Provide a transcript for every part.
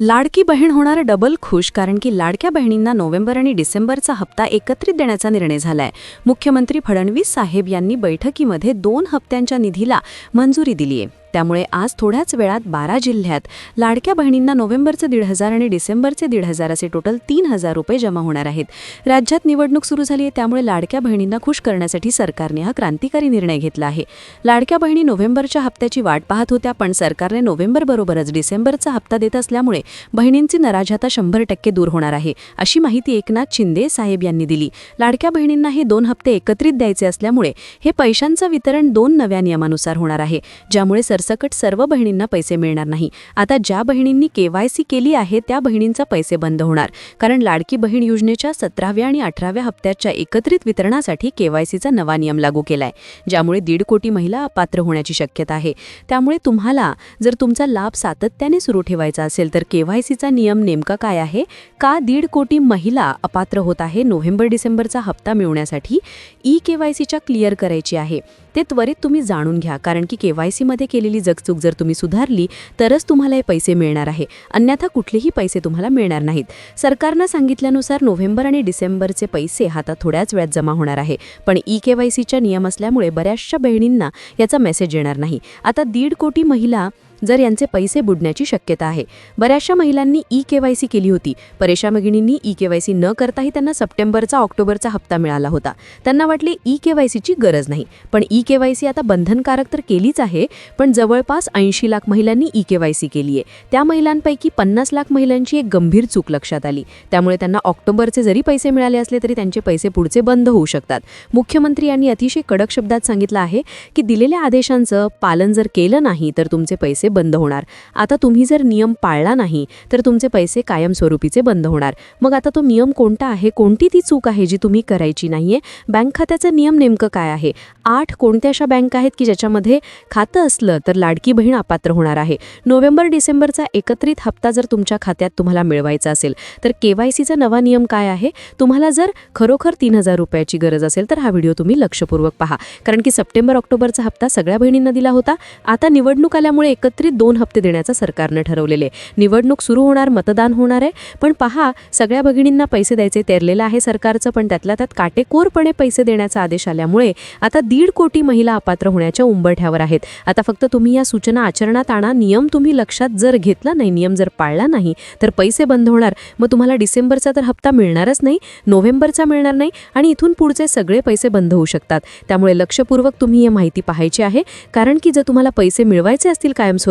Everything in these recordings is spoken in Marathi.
लाडकी बहीण होणार डबल खुश कारण की लाडक्या बहिणींना नोव्हेंबर आणि डिसेंबरचा हप्ता एकत्रित देण्याचा निर्णय झालाय. मुख्यमंत्री फडणवीस साहेब यांनी बैठकीमध्ये दोन हप्त्यांच्या निधीला मंजुरी दिली आहे त्यामुळे आज थोड्याच वेळात बारा जिल्ह्यात लाडक्या बहिणींना नोव्हेंबरचे दीड हजार आणि डिसेंबरचे दीड हजार असे टोटल तीन हजार रुपये जमा होणार आहेत. राज्यात निवडणूक सुरू झाली आहे त्यामुळे लाडक्या बहिणींना खुश करण्यासाठी सरकारने हा क्रांतिकारी निर्णय घेतला आहे. लाडक्या बहिणी नोव्हेंबरच्या हप्त्याची वाट पाहत होत्या पण सरकारने नोव्हेंबरबरोबरच डिसेंबरचा हप्ता देत असल्यामुळे बहिणींची नाराज शंभर टक्के दूर होणार आहे अशी माहिती एकनाथ शिंदे साहेब यांनी दिली. लाडक्या बहिणींना हे दोन हप्ते एकत्रित द्यायचे असल्यामुळे हे पैशांचं वितरण दोन नव्या नियमानुसार होणार आहे ज्यामुळे सर सरसकट सर्व बहिणींना पैसे मिळणार नाही. आता ज्या बहिणींनी केवायसी केली आहे त्या बहिणींचा पैसे बंद होणार. कारण लाडकी बहीण योजनेच्या सतराव्या आणि अठराव्या हप्त्याच्या एकत्रित वितरणासाठी केवायसीचा नवा नियम लागू केलाय. ज्यामुळे दीड कोटी महिला अपात्र होण्याची शक्यता आहे. त्यामुळे तुम्हाला जर तुमचा लाभ सातत्याने सुरू ठेवायचा असेल तर केवायसीचा नियम नेमका काय आहे? का दीड कोटी महिला अपात्र होत आहे? नोव्हेंबर डिसेंबरचा हप्ता मिळवण्यासाठी ई केवायसीच्या क्लिअर करायची आहे. ते त्वरित तुम्ही जाणून घ्या. कारण की केवायसीमध्ये केलेली जगचूक जर तुम्ही सुधारली तरच तुम्हाला हे पैसे मिळणार आहे. अन्यथा कुठलेही पैसे तुम्हाला मिळणार नाहीत. सरकारनं सांगितल्यानुसार नोव्हेंबर आणि डिसेंबरचे पैसे हातात थोड्याच वेळात जमा होणार आहे. पण ई केवायसीच्या नियम असल्यामुळे बऱ्याचशा बहिणींना याचा मेसेज येणार नाही. आता दीड कोटी महिला जर यांचे पैसे बुडण्याची शक्यता आहे. बऱ्याचशा महिलांनी ई केवायसी केली होती. परेशा भगिनींनी ई केवायसी न करताही त्यांना सप्टेंबरचा ऑक्टोबरचा हप्ता मिळाला होता. त्यांना वाटले ई केवायसीची गरज नाही. पण ई केवायसी आता बंधनकारक तर केलीच आहे पण जवळपास ऐंशी लाख महिलांनी ई केवायसी केली आहे त्या महिलांपैकी पन्नास लाख महिलांची एक गंभीर चूक लक्षात आली. त्यामुळे त्यांना ऑक्टोबरचे जरी पैसे मिळाले असले तरी त्यांचे पैसे पुढचे बंद होऊ शकतात. मुख्यमंत्री यांनी अतिशय कडक शब्दात सांगितलं आहे की दिलेल्या आदेशांचं पालन जर केलं नाही तर तुमचे पैसे बंद होणार. आता तुम्ही जर नियम पाळला नाही तर तुमचे पैसे कायमस्वरूपीचे बंद होणार. मग आता तो नियम कोणता आहे? कोणती ती चूक आहे जी तुम्ही करायची नाहीये? बँक खात्याचं नियम नेमकं काय आहे? आठ कोणत्या अशा बँक आहेत की ज्याच्यामध्ये खातं असलं तर लाडकी बहीण अपात्र होणार आहे? नोव्हेंबर डिसेंबरचा एकत्रित हप्ता जर तुमच्या खात्यात तुम्हाला मिळवायचा असेल तर केवायसीचा नवा नियम काय आहे? तुम्हाला जर खरोखर तीन हजार रुपयाची गरज असेल तर हा व्हिडिओ तुम्ही लक्षपूर्वक पहा. कारण की सप्टेंबर ऑक्टोबरचा हप्ता सगळ्या बहिणींना दिला होता. आता निवडणूक आल्यामुळे एकत्र एकत्रित दोन हप्ते देण्याचं सरकारनं ठरवलेले निवडणूक सुरू होणार मतदान होणार आहे. पण पहा सगळ्या भगिनींना पैसे द्यायचे तेरलेलं आहे सरकारचं पण त्यातल्या त्यात काटेकोरपणे पैसे देण्याचा आदेश आल्यामुळे आता दीड कोटी महिला अपात्र होण्याच्या उंबरठ्यावर आहेत. आता फक्त तुम्ही या सूचना आचरणात आणा नियम तुम्ही लक्षात जर घेतला नाही नियम जर पाळला नाही तर पैसे बंद होणार. मग तुम्हाला डिसेंबरचा तर हप्ता मिळणारच नाही नोव्हेंबरचा मिळणार नाही आणि इथून पुढचे सगळे पैसे बंद होऊ शकतात. त्यामुळे लक्षपूर्वक तुम्ही ही माहिती पाहायची आहे. कारण की जर तुम्हाला पैसे मिळवायचे असतील कायमस्वरूपी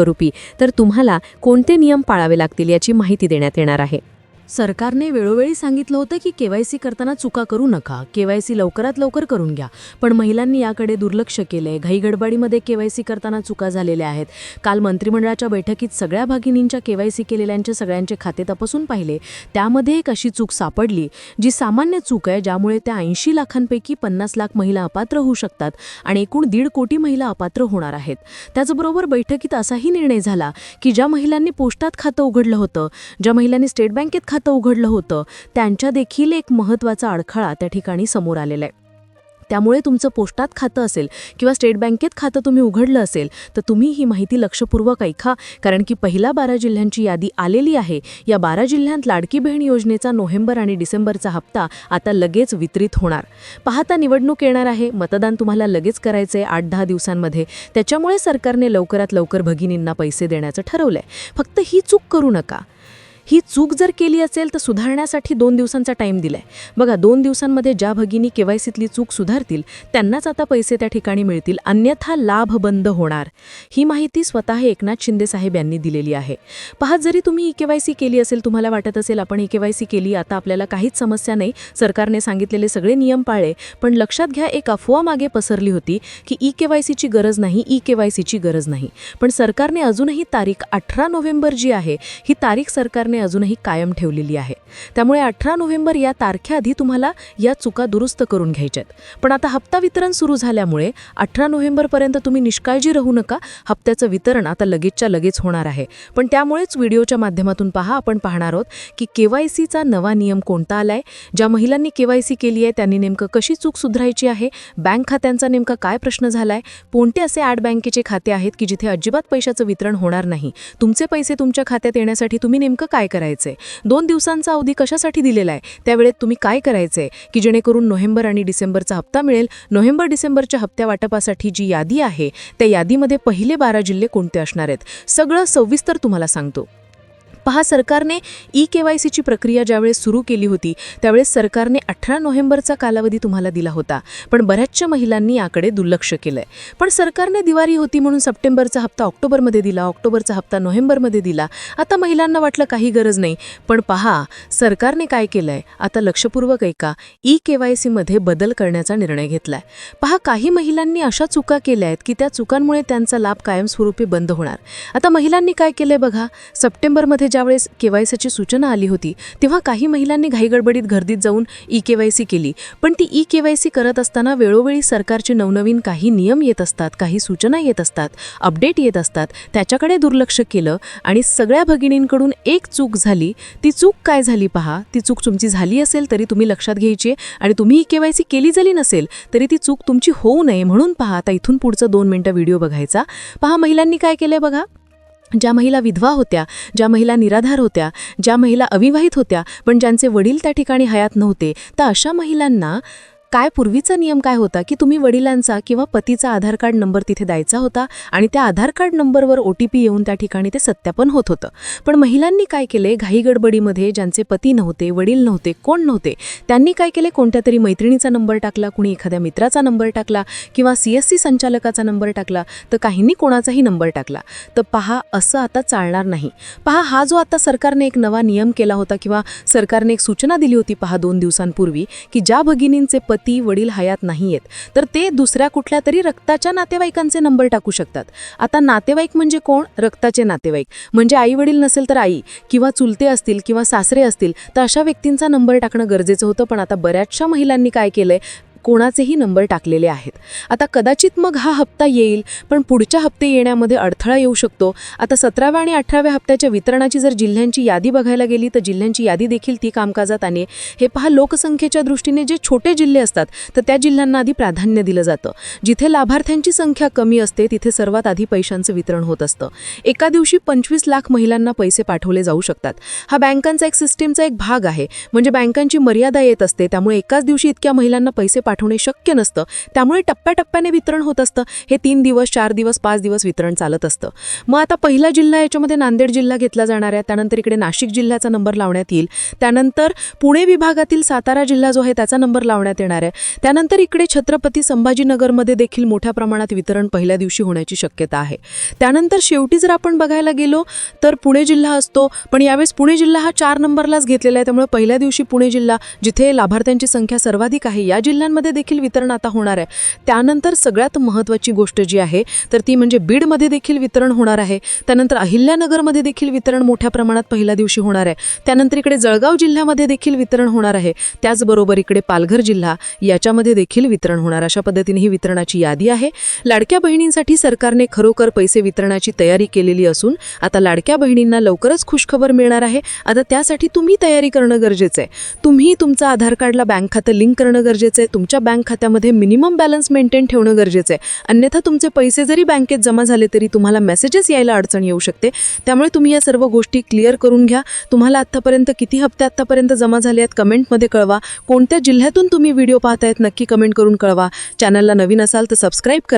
तर तुम्हाला कोणते नियम पाळावे लागतील याची माहिती देण्यात येणार आहे. सरकारने वेळोवेळी सांगितलं होतं की केवायसी करताना चुका करू नका. केवायसी लवकरात लवकर करून घ्या. पण महिलांनी याकडे दुर्लक्ष केलंय. घाईगडबडीमध्ये केवायसी करताना चुका झालेल्या आहेत. काल मंत्रिमंडळाच्या बैठकीत सगळ्या भगिनींच्या केवायसी केलेल्यांचे सगळ्यांचे खाते तपासून पाहिले. त्यामध्ये एक अशी चूक सापडली जी सामान्य चूक आहे ज्यामुळे त्या ऐंशी लाखांपैकी पन्नास लाख महिला अपात्र होऊ शकतात आणि एकूण दीड कोटी महिला अपात्र होणार आहेत. त्याचबरोबर बैठकीत असाही निर्णय झाला की ज्या महिलांनी पोस्टात खातं उघडलं होतं ज्या महिलांनी स्टेट बँकेत खातं उघडलं होतं. त्यांच्या देखील एक महत्त्वाचा अडखळा त्या ठिकाणी समोर आलेला आहे. त्यामुळे तुमचं पोस्टात खातं असेल किंवा स्टेट बँकेत खातं तुम्ही उघडलं असेल तर तुम्ही ही माहिती लक्षपूर्वक ऐका. कारण की पहिल्या बारा जिल्ह्यांची यादी आलेली आहे. या बारा जिल्ह्यांत लाडकी बहीण योजनेचा नोव्हेंबर आणि डिसेंबरचा हप्ता आता लगेच वितरित होणार. पाहता निवडणूक येणार आहे. मतदान तुम्हाला लगेच करायचं आहे आठ दहा दिवसांमध्ये. त्याच्यामुळे सरकारने लवकरात लवकर भगिनींना पैसे देण्याचं ठरवलं आहे फक्त ही चूक करू नका. ही चूक जर केली असेल तर सुधारण्यासाठी दोन दिवसांचा टाईम दिलाय. बघा दोन दिवसांमध्ये ज्या भगिनी केवायसीतली चूक सुधारतील त्यांनाच आता पैसे त्या ठिकाणी मिळतील अन्यथा लाभ बंद होणार. ही माहिती स्वतः एकनाथ शिंदे साहेब यांनी दिलेली आहे. पहा जरी तुम्ही ई केवायसी केली असेल तुम्हाला वाटत असेल आपण ई केवायसी केली आता आपल्याला काहीच समस्या नाही सरकारने सांगितलेले सगळे नियम पाळले पण लक्षात घ्या एक अफवा मागे पसरली होती की ई केवायसीची गरज नाही ई केवायसीची गरज नाही. पण सरकारने अजूनही तारीख अठरा नोव्हेंबर जी आहे ही तारीख सरकारने सरकारने अजूनही कायम ठेवलेली आहे. त्यामुळे अठरा नोव्हेंबर या तारखेआधी तुम्हाला या चुका दुरुस्त करून घ्यायच्यात. पण आता हप्ता वितरण सुरू झाल्यामुळे अठरा नोव्हेंबरपर्यंत तुम्ही निष्काळजी राहू नका. हप्त्याचं वितरण आता लगेचच्या लगेच होणार आहे. पण त्यामुळेच व्हिडिओच्या माध्यमातून पहा आपण पाहणार आहोत की के वाय सीचा नवा नियम कोणता आलाय? ज्या महिलांनी के वाय सी केली आहे त्यांनी नेमकं कशी चूक सुधारायची आहे? बँक खात्यांचा नेमका काय प्रश्न झालाय? कोणते असे ॲड बँकेचे खाते आहेत की जिथे अजिबात पैशाचं वितरण होणार नाही? तुमचे पैसे तुमच्या खात्यात येण्यासाठी तुम्ही नेमकं काय करायचंय? दोन दिवसांचा अवधी कशासाठी दिलेला आहे? त्यावेळेत तुम्ही काय करायचंय की जेणेकरून नोव्हेंबर आणि डिसेंबरचा हप्ता मिळेल? नोव्हेंबर डिसेंबरच्या हप्त्या वाटपासाठी जी यादी आहे त्या यादीमध्ये पहिले बारा जिल्हे कोणते असणार आहेत? सगळं सविस्तर तुम्हाला सांगतो. पहा सरकारने ई के वाय सीची प्रक्रिया ज्यावेळेस सुरू केली होती त्यावेळेस सरकारने अठरा नोव्हेंबरचा कालावधी तुम्हाला दिला होता. पण बऱ्याचशा महिलांनी याकडे दुर्लक्ष केलंय. पण सरकारने दिवाळी होती म्हणून सप्टेंबरचा हप्ता ऑक्टोबरमध्ये दिला ऑक्टोबरचा हप्ता नोव्हेंबरमध्ये दिला. आता महिलांना वाटलं काही गरज नाही. पण पहा सरकारने काय केलंय? आता लक्षपूर्वक ऐका ई के वाय सीमध्ये बदल करण्याचा निर्णय घेतलाय. पहा काही महिलांनी अशा चुका केल्या आहेत की त्या चुकांमुळे त्यांचा लाभ कायमस्वरूपी बंद होणार. आता महिलांनी काय केलंय बघा सप्टेंबरमध्ये ज्यावेळेस केवायसीची सूचना आली होती तेव्हा काही महिलांनी घाईगडबडीत गर्दीत जाऊन ई केवायसी केली. पण ती ई केवायसी करत असताना वेळोवेळी सरकारचे नवनवीन काही नियम येत असतात काही सूचना येत असतात अपडेट येत असतात त्याच्याकडे दुर्लक्ष केलं आणि सगळ्या भगिनींकडून एक चूक झाली. ती चूक काय झाली पहा? ती चूक तुमची झाली असेल तरी तुम्ही लक्षात घ्यायची आहे आणि तुम्ही ई केवायसी केली झाली नसेल तरी ती चूक तुमची होऊ नये म्हणून पहा. आता इथून पुढचं दोन मिनटं व्हिडिओ बघायचा. पहा महिलांनी काय केलंय बघा? ज्या महिला विधवा होत्या ज्या महिला निराधार होत्या ज्या महिला अविवाहित होत्या पण ज्यांचे वडील त्या ठिकाणी हयात नव्हते तर अशा महिलांना काय पूर्वीचा नियम काय होता की तुम्ही वडिलांचा किंवा पतीचा आधार कार्ड नंबर तिथे द्यायचा होता आणि त्या आधार कार्ड नंबरवर ओ टी पी येऊन त्या ठिकाणी ते सत्यापन होत होतं. पण महिलांनी काय केले? घाईगडबडीमध्ये ज्यांचे पती नव्हते वडील नव्हते कोण नव्हते त्यांनी काय केले? कोणत्या तरी मैत्रिणीचा नंबर टाकला कुणी एखाद्या मित्राचा नंबर टाकला किंवा सी एस सी संचालकाचा नंबर टाकला तर काहींनी कोणाचाही नंबर टाकला. तर पहा असं आता चालणार नाही. पहा हा जो आता सरकारने एक नवा नियम केला होता किंवा सरकारने एक सूचना दिली होती पहा दोन दिवसांपूर्वी की ज्या भगिनींचे पती वडील हयात नाही आहेत तर ते दुसऱ्या कुठल्या तरी रक्ताच्या नातेवाईकांचे नंबर टाकू शकतात. आता नातेवाईक म्हणजे कोण? रक्ताचे नातेवाईक. म्हणजे आई वडील नसेल तर आई किंवा चुलते असतील किंवा सासरे असतील तर अशा व्यक्तींचा नंबर टाकणं गरजेचं होतं. पण आता बऱ्याचशा महिलांनी काय केलंय? कोणाचेही नंबर टाकलेले आहेत. आता कदाचित मग हा हप्ता येईल पण पुढच्या हप्ते येण्यामध्ये अडथळा येऊ शकतो. आता सतराव्या आणि अठराव्या हप्त्याच्या वितरणाची जर जिल्ह्यांची यादी बघायला गेली तर जिल्ह्यांची यादी देखील ती कामकाजात आणि हे पहा लोकसंख्येच्या दृष्टीने जे छोटे जिल्हे असतात तर त्या जिल्ह्यांना आधी प्राधान्य दिलं जातं. जिथे लाभार्थ्यांची संख्या कमी असते तिथे सर्वात आधी पैशांचं वितरण होत असतं. एका दिवशी पंचवीस लाख महिलांना पैसे पाठवले जाऊ शकतात. हा बँकांचा एक सिस्टीमचा एक भाग आहे. म्हणजे बँकांची मर्यादा येत असते त्यामुळे एकाच दिवशी इतक्या महिलांना पैसे पाठवणे शक्य नसतं. त्यामुळे टप्प्याटप्प्याने वितरण होत असतं. हे तीन दिवस चार दिवस पाच दिवस वितरण चालत असतं. मग आता पहिला जिल्हा याच्यामध्ये नांदेड जिल्हा घेतला जाणार आहे. त्यानंतर इकडे नाशिक जिल्ह्याचा नंबर लावण्यात येईल. त्यानंतर पुणे विभागातील सातारा जिल्हा जो आहे त्याचा नंबर लावण्यात येणार आहे. त्यानंतर इकडे छत्रपती संभाजीनगरमध्ये देखील मोठ्या प्रमाणात वितरण पहिल्या दिवशी होण्याची शक्यता आहे. त्यानंतर शेवटी जर आपण बघायला गेलो तर पुणे जिल्हा असतो. पण यावेळेस पुणे जिल्हा हा चार नंबरलाच घेतलेला आहे. त्यामुळे पहिल्या दिवशी पुणे जिल्हा जिथे लाभार्थ्यांची संख्या सर्वाधिक आहे या जिल्ह्यांमध्ये देखील वितरण आता होणार आहे. त्यानंतर सगळ्यात महत्त्वाची गोष्ट जी आहे तर ती म्हणजे बीडमध्ये देखील वितरण होणार आहे. त्यानंतर अहिल्यानगरमध्ये देखील वितरण मोठ्या प्रमाणात पहिल्या दिवशी होणार आहे. त्यानंतर इकडे जळगाव जिल्ह्यामध्ये देखील वितरण होणार आहे. त्याचबरोबर इकडे पालघर जिल्हा याच्यामध्ये देखील वितरण होणार. अशा पद्धतीने ही वितरणाची यादी आहे. लाडक्या बहिणींसाठी सरकारने खरोखर पैसे वितरणाची तयारी केलेली असून आता लाडक्या बहिणींना लवकरच खुशखबर मिळणार आहे. आता त्यासाठी तुम्ही तयारी करणं गरजेचं आहे. तुम्ही तुमचं आधार कार्डला बँक खातं लिंक करणं गरजेचं आहे. तुमच्या तुमच्या बँक खात्यामध्ये मिनिमम बॅलन्स मेंटेन ठेवणं गरजेचं आहे. अन्यथा तुमचे पैसे जरी बँकेत जमा झाले तरी तुम्हाला मेसेजेस यायला अडचण येऊ शकते. त्यामुळे तुम्ही या सर्व गोष्टी क्लिअर करून घ्या. तुम्हाला आत्तापर्यंत किती हप्ते आत्तापर्यंत जमा झाले आहेत कमेंटमध्ये कळवा. कोणत्या जिल्ह्यातून तुम्ही व्हिडिओ पाहतायत नक्की कमेंट करून कळवा. चॅनलला नवीन असाल तर सबस्क्राईब करा.